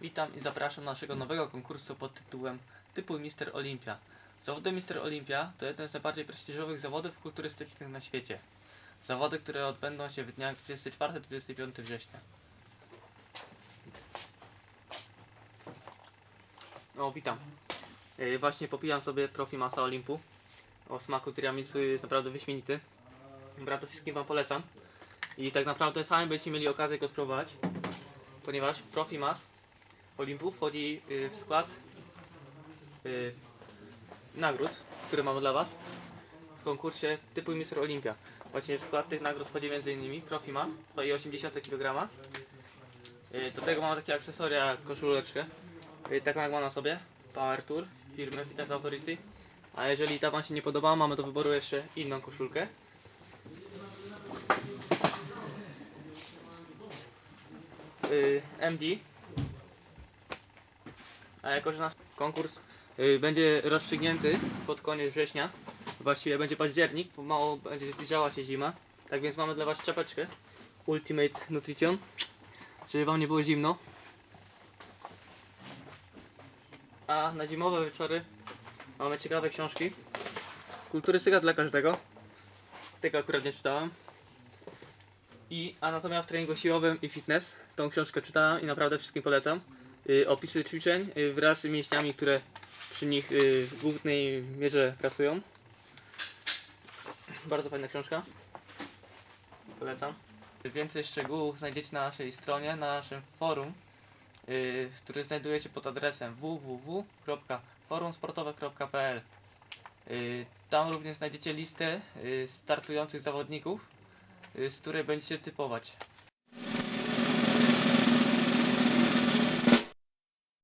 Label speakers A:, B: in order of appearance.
A: Witam i zapraszam naszego nowego konkursu pod tytułem Typuj Mister Olimpia. Zawody Mister Olimpia to jeden z najbardziej prestiżowych zawodów kulturystycznych na świecie. Zawody, które odbędą się w dniach 24-25 września. O, witam. Yy, właśnie popijam sobie Profi Masa Olimpu. O smaku tiramisu jest naprawdę wyśmienity. Naprawdę wszystkim Wam polecam. I tak naprawdę sami będziecie mieli okazję go spróbować, ponieważ Profi Mas Olimpu wchodzi y, w skład y, nagród, które mamy dla Was w konkursie typu Mister Olimpia. Właśnie w skład tych nagród wchodzi m.in. Profi Mas 2,8 kg. Do tego mamy takie akcesoria koszuleczkę, y, taką jak ma na sobie, Power Tour firmy Fitness Authority. A jeżeli ta Wam się nie podoba, mamy do wyboru jeszcze inną koszulkę. MD. A jako, że nasz konkurs y, będzie rozstrzygnięty pod koniec września, właściwie będzie październik, pomału będzie zbliżała się zima, tak więc mamy dla Was czapeczkę Ultimate Nutrition, żeby Wam nie było zimno. A na zimowe wieczory mamy ciekawe książki. Kulturystyka dla każdego. Tego akurat nie czytałem i Anatomia w treningu siłowym i fitness. Tą książkę czytałem i naprawdę wszystkim polecam. Y, opisy ćwiczeń y, wraz z mięśniami, które przy nich y, w głównej mierze pracują. Bardzo fajna książka. Polecam. Więcej szczegółów znajdziecie na naszej stronie, na naszym forum, który znajduje się pod adresem www.forumsportowe.pl Tam również znajdziecie listę startujących zawodników z której będziecie typować